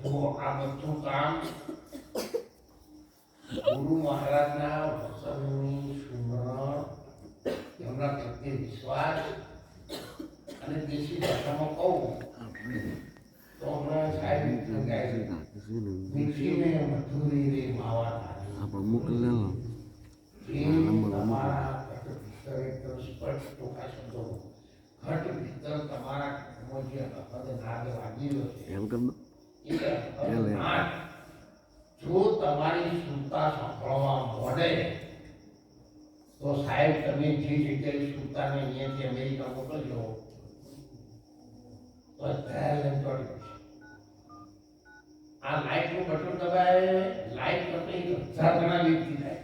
તો આ બધું કામ ગુરુ મહારાજના વચનની સુમરણ એમના પ્રત્યે વિશ્વાસ અને દેશી ભાષામાં કહું તો હમણાં સાહેબ ગાય મીઠીને મધુરી રે માવા. આપણે તમારા ઘટ ભીતર એકદમ સ્પષ્ટ ટૂંકા શબ્દો ઘટ ભીતર તમારા જે અપદ વાગેલો છે એમ જો તમારી સુરતા સાંભળવા મળે, તો સાહેબ તમે જે રીતે સુરતાને અહીંયાથી અમેરિકા મોકલજો તો લઈને આ બટન દબાય લાઈટ બટન હજાર ગણા વ્યક્તિ થાય.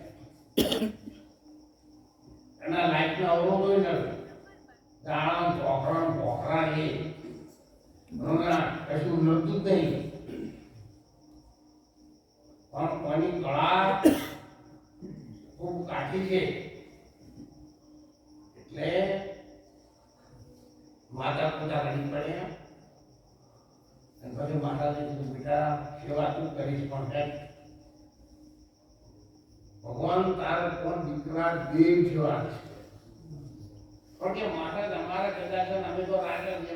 એના લાઈટનો અવરોધો નથી. દાણા ચોકરણ બોકરા એ હમણાં કશું નડતું જ નહીં. પણ કોની કળા ખૂબ કાઠી છે. એટલે માતા પિતા રડી પડ્યા. અને પછી માતાજી કીધું, બેટા, સેવા તું કરીશ પણ હે. ભગવાન તારે કોણ દીકરા દેવ જેવા છે. પણ કે માતા તમારા કદાચ અમે તો રાજા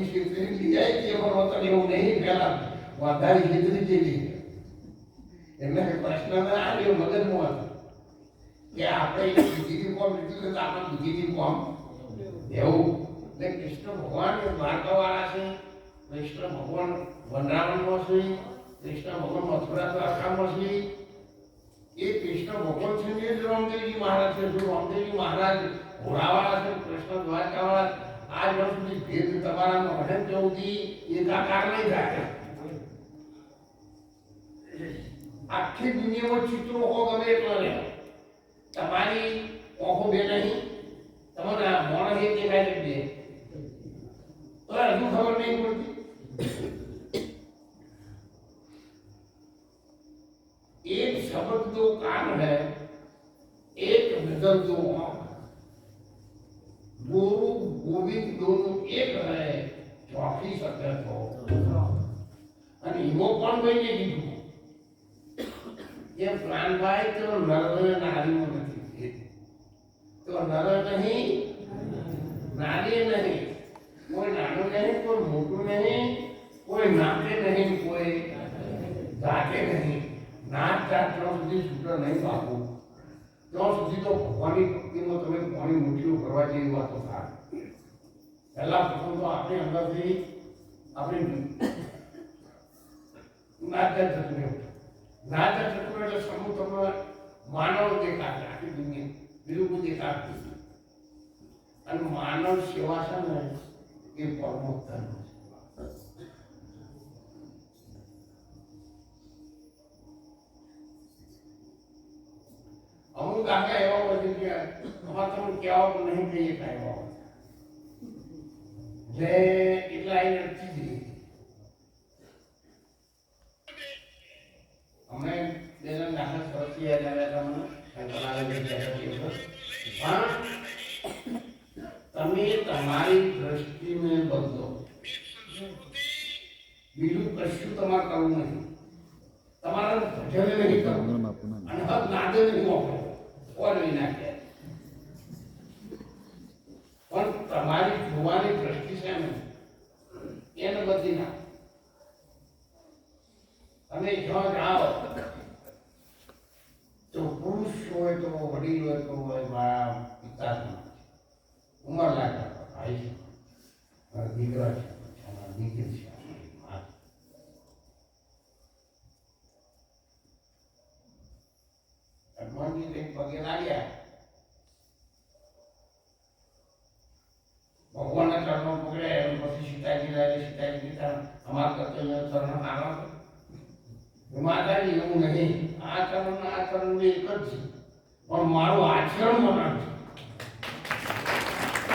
દ્રૌપદી શ્રી લીજાય કે એમાં વતન એવું નહીં પેલા વધારે હિતરી જેવી એટલે પ્રશ્ન આ રહ્યો મગજમાં હતો. કે આપણે બીજીથી કોમ લીધું તો આપણે બીજીથી કોમ એવું. એટલે કૃષ્ણ ભગવાન દ્વારકાવાળા છે, કૃષ્ણ ભગવાન વનરાવણમાં છે, કૃષ્ણ ભગવાન મથુરા દ્વારકામાં છે. એ કૃષ્ણ ભગવાન છે ને જ રામદેવજી મહારાજ છે. રામદેવજી મહારાજ ઘોડાવાળા છે, કૃષ્ણ દ્વારકાવાળા આજ વર્ષ સુધી ભેદ તમારા મહન ચૌથી એકાકાર નહીં થાય આખી દુનિયામાં ચિત્રો હો ગમે એટલા રહે તમારી ઓખો બે નહીં તમને આ મોણ એક દેખાય છે બે તો હજુ ખબર નહીં પડતી एक शब्द दो कान है एक नजर दो आंख गुरु गोविंद दोनों एक है ચોથી સત્ય તો અને ઈમો કોણ ભાઈને કીધું જે પ્રાણભાઈ તો નર નારીમાં નથી તો નર નહીં નારી નહીં કોઈ નાનું નહીં કોઈ મોટું નહીં કોઈ નાતે નહીં કોઈ જાતે નહીં નાચ જાત જ્યાં સુધી છૂટા નહીં પાકું ત્યાં સુધી તો ભગવાનની ભક્તિમાં તમે કોની મુઠ્ઠીઓ કરવા જેવી વાતો થાય પહેલા પ્રથમ તો આપણે અંદરથી આપણી જાત જતું રહેવું જાત એટલે સમૂહ તમે માનવ દેખાશે આખી દુનિયા, બીજું કોઈ નથી. અને માનવ સેવા છે ને, એ પરમોત્તર અમુક આગળ એવા હોય છે કે અમારે તમને કહેવા નહીં કહીએ કાંઈ જે એટલા એ નડતી જ અમે બે જણ દાખલા તે પણ તમે તમારી દ્રષ્ટિને બદલો. બીજું કશું તમારે કરવું નથી. તમારા ભજન નહીં કરવું. અને હદ નાદે નહીં મોકલો. કોઈ નહીં નાખે પણ તમારી જોવાની દ્રષ્ટિ છે ને એને બદલી ના. તમે જ્યાં જાઓ તો પુરુષ હોય તો વડીલ હોય તો હોય મારા પિતા ઉંમર લાગે ભાઈ છે. મારા દીકરા છે, મારા દીકરી છે ભગવાનજી પગે લાગ્યા ભગવાનના ચરણો પકડ્યા એમ પછી સીતાજી લાગે સીતાજી કીધા અમારા કર્તવ્ય ચરણ આવા માતાજી એવું નહીં. આ ને આ બે એક જ છે. પણ મારું આચરણ મરણ છે